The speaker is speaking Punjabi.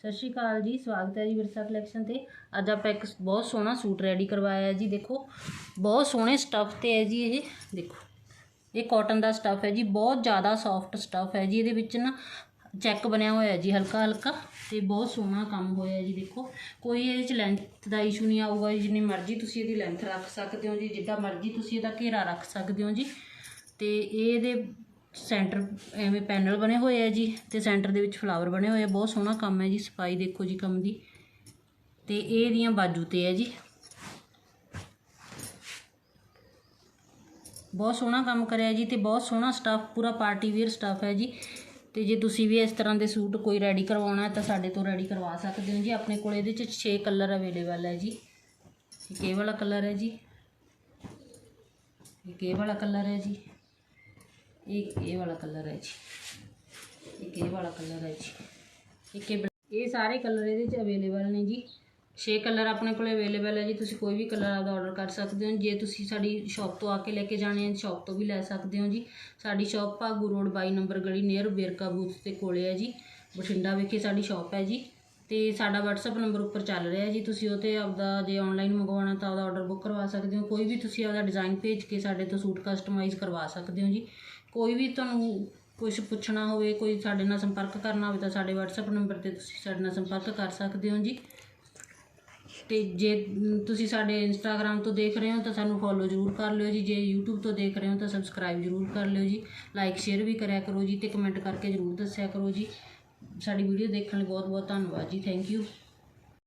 ਸਤਿ ਸ਼੍ਰੀ ਅਕਾਲ ਜੀ, ਸਵਾਗਤ ਹੈ ਜੀ ਵਿਰਸਾ ਕਲੈਕਸ਼ਨ ਤੇ। ਅੱਜ ਆਪਾਂ ਇੱਕ ਬਹੁਤ ਸੋਹਣਾ ਸੂਟ ਰੈਡੀ ਕਰਵਾਇਆ ਹੈ ਜੀ, ਦੇਖੋ। ਬਹੁਤ ਸੋਹਣੇ ਸਟੱਫ ਤੇ ਹੈ ਜੀ ਇਹ, ਦੇਖੋ। ਇਹ ਕਾਟਨ ਦਾ ਸਟੱਫ ਹੈ ਜੀ, ਬਹੁਤ ਜ਼ਿਆਦਾ ਸੌਫਟ ਸਟੱਫ ਹੈ ਜੀ। ਇਹਦੇ ਵਿੱਚ ਨਾ ਚੈੱਕ ਬਣਿਆ ਹੋਇਆ ਜੀ ਹਲਕਾ ਹਲਕਾ ਤੇ ਬਹੁਤ ਸੋਹਣਾ ਕੰਮ ਹੋਇਆ ਜੀ, ਦੇਖੋ। ਕੋਈ ਇਹਦੇ ਚ ਲੈਂਥ ਦਾ ਇਸ਼ੂ ਨਹੀਂ ਆਊਗਾ ਜਿੰਨੀ ਮਰਜ਼ੀ ਤੁਸੀਂ ਇਹਦੀ ਲੈਂਥ ਰੱਖ ਸਕਦੇ ਹੋ ਜੀ, ਜਿੱਦਾਂ ਮਰਜ਼ੀ ਤੁਸੀਂ ਇਹਦਾ ਘੇਰਾ ਰੱਖ ਸਕਦੇ ਹੋ ਜੀ। ਤੇ ਇਹ ਇਹਦੇ ਸੈਂਟਰ ਐਵੇਂ ਪੈਨਲ ਬਣੇ ਹੋਏ ਆ ਜੀ ਤੇ ਸੈਂਟਰ ਦੇ ਵਿੱਚ ਫਲਾਵਰ ਬਣੇ ਹੋਏ ਆ। ਬਹੁਤ ਸੋਹਣਾ ਕੰਮ ਹੈ ਜੀ, ਸਫ਼ਾਈ ਦੇਖੋ ਜੀ ਕੰਮ ਦੀ। ਤੇ ਇਹ ਇਹਦੀਆਂ ਬਾਜੂ ਤੇ ਹੈ ਜੀ। ਬਹੁਤ ਸੋਹਣਾ ਕੰਮ ਕਰਿਆ ਜੀ ਤੇ ਬਹੁਤ ਸੋਹਣਾ ਸਟਾਫ ਪੂਰਾ ਪਾਰਟੀ ਵੇਅਰ ਸਟਾਫ ਹੈ ਜੀ। ਤੇ ਜੇ ਤੁਸੀਂ ਵੀ ਇਸ ਤਰ੍ਹਾਂ ਦੇ ਸੂਟ ਕੋਈ ਰੈਡੀ ਕਰਵਾਉਣਾ ਹੈ ਤਾਂ ਸਾਡੇ ਤੋਂ ਰੈਡੀ ਕਰਵਾ ਸਕਦੇ ਹੋ ਜੀ। ਆਪਣੇ ਕੋਲ ਇਹਦੇ ਚ 6 ਕਲਰ ਅਵੇਲੇਬਲ ਹੈ ਜੀ। ਇੱਕ ਇਹ ਵਾਲਾ ਕਲਰ ਹੈ ਜੀ। ਇੱਕ ਇਹ ਵਾਲਾ ਕਲਰ ਹੈ ਜੀ। ਇੱਕ ਇਹ ਵਾਲਾ ਕਲਰ ਹੈ ਜੀ। ਇੱਕ ਇਹ ਵਾਲਾ ਕਲਰ ਹੈ ਜੀ। ਇੱਕ ਇਹ ਇਹ ਸਾਰੇ ਕਲਰ ਇਹਦੇ ਚ ਅਵੇਲੇਬਲ ਨੇ ਜੀ। 6 ਕਲਰ ਆਪਣੇ ਕੋਲ ਅਵੇਲੇਬਲ ਹੈ ਜੀ। ਤੁਸੀਂ ਕੋਈ ਵੀ ਕਲਰ ਆਪਦਾ ਆਰਡਰ ਕਰ ਸਕਦੇ ਹੋ। ਜੇ ਤੁਸੀਂ ਸਾਡੀ ਸ਼ਾਪ ਤੋਂ ਆ ਕੇ ਲੈ ਕੇ ਜਾਣੇ ਆ ਸ਼ਾਪ ਤੋਂ ਵੀ ਲੈ ਸਕਦੇ ਹੋ ਜੀ। ਸਾਡੀ ਸ਼ਾਪ ਭਾਗੂ ਰੋਡ 22 ਨੰਬਰ ਗਲੀ ਨੀਅਰ ਬੇਰਕਾ ਬੂਥ ਦੇ ਕੋਲੇ ਹੈ ਜੀ। ਬਠਿੰਡਾ ਵਿਖੇ ਸਾਡੀ ਸ਼ਾਪ ਹੈ ਜੀ। ਤੇ ਸਾਡਾ WhatsApp ਨੰਬਰ ਉੱਪਰ ਚੱਲ ਰਿਹਾ ਜੀ। ਤੁਸੀਂ ਉਹ 'ਤੇ ਆਪਦਾ ਜੇ ਆਨਲਾਈਨ ਮੰਗਵਾਉਣਾ ਤਾਂ ਆਪਦਾ ਆਰਡਰ ਬੁੱਕ ਕਰਵਾ ਸਕਦੇ ਹੋ। ਕੋਈ ਵੀ ਤੁਸੀਂ ਆਪਦਾ ਡਿਜ਼ਾਈਨ ਭੇਜ ਕੇ ਸਾਡੇ ਤੋਂ ਸੂਟ ਕਸਟਮਾਈਜ਼ ਕਰਵਾ ਸਕਦੇ ਹੋ ਜੀ। ਕੋਈ ਵੀ ਤੁਹਾਨੂੰ ਕੁਝ ਪੁੱਛਣਾ ਹੋਵੇ, ਕੋਈ ਸਾਡੇ ਨਾਲ ਸੰਪਰਕ ਕਰਨਾ ਹੋਵੇ ਤਾਂ ਸਾਡੇ WhatsApp ਨੰਬਰ ਤੇ ਤੁਸੀਂ ਸਾਡੇ ਨਾਲ ਸੰਪਰਕ ਕਰ ਸਕਦੇ ਹੋ ਜੀ। ਤੇ ਜੇ ਤੁਸੀਂ ਸਾਡੇ ਇੰਸਟਾਗ੍ਰam ਤੋਂ ਦੇਖ ਰਹੇ ਹੋ ਤਾਂ ਸਾਨੂੰ ਫੋਲੋ ਜ਼ਰੂਰ ਕਰ ਲਿਓ ਜੀ। ਜੇ YouTube ਤੋਂ ਦੇਖ ਰਹੇ ਹੋ ਤਾਂ ਸਬਸਕ੍ਰਾਈਬ ਜ਼ਰੂਰ ਕਰ ਲਿਓ ਜੀ। ਲਾਈਕ ਸ਼ੇਅਰ ਵੀ ਕਰਿਆ ਕਰੋ ਜੀ ਤੇ ਕਮੈਂਟ ਕਰਕੇ ਜ਼ਰੂਰ ਦੱਸਿਆ ਕਰੋ ਜੀ। ਸਾਡੀ ਵੀਡੀਓ ਦੇਖਣ ਲਈ ਬਹੁਤ ਬਹੁਤ ਧੰਨਵਾਦ ਜੀ। Thank you